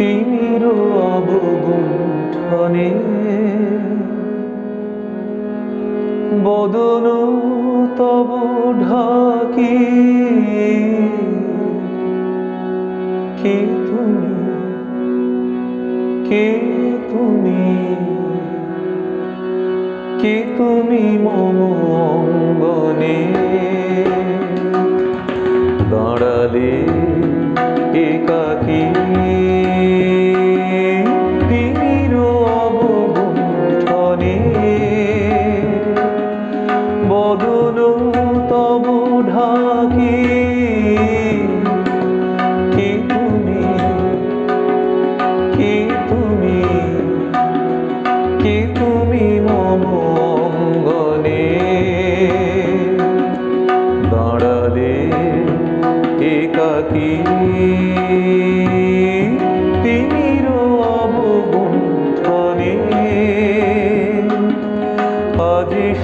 তিমির অবগুণ্ঠনে বদন তব ঢাকি, কে তুমি? কে তুমি? কে তুমি মম অঙ্গনে? দাঁড়ালে একাকী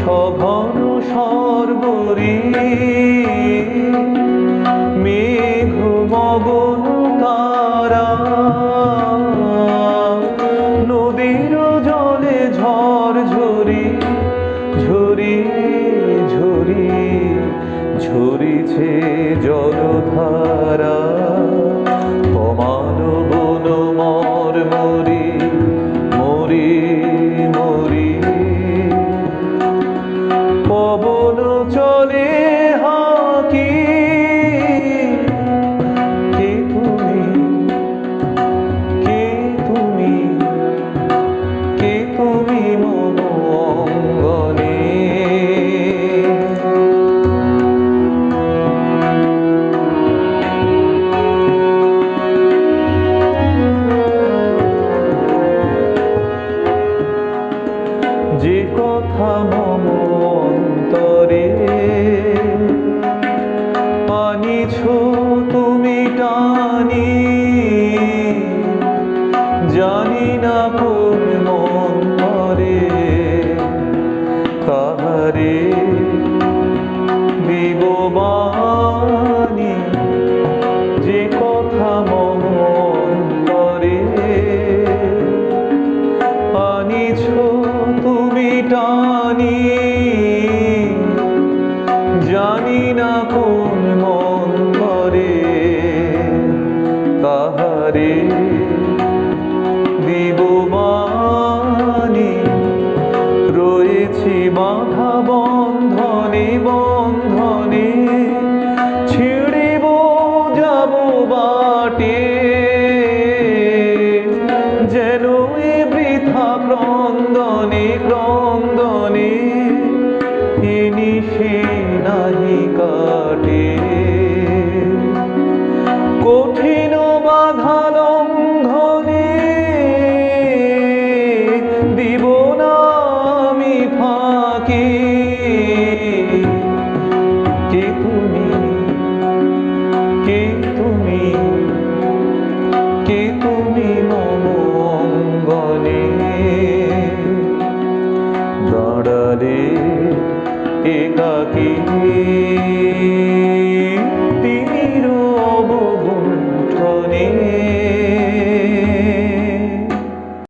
সঘন সর্বরী। মেঘ মগন তারা। নদীর জলে ঝড় ঝরি ঝরি ঝরি ঝরিছে জলধারা। আনিছ তুমি টানি জানি না কোন মন্তরে তাহারে তাহারে দিব মানি রয়েছি বাধা বন্ধনে বন্ধনে। ছিড়িব যাব বাটে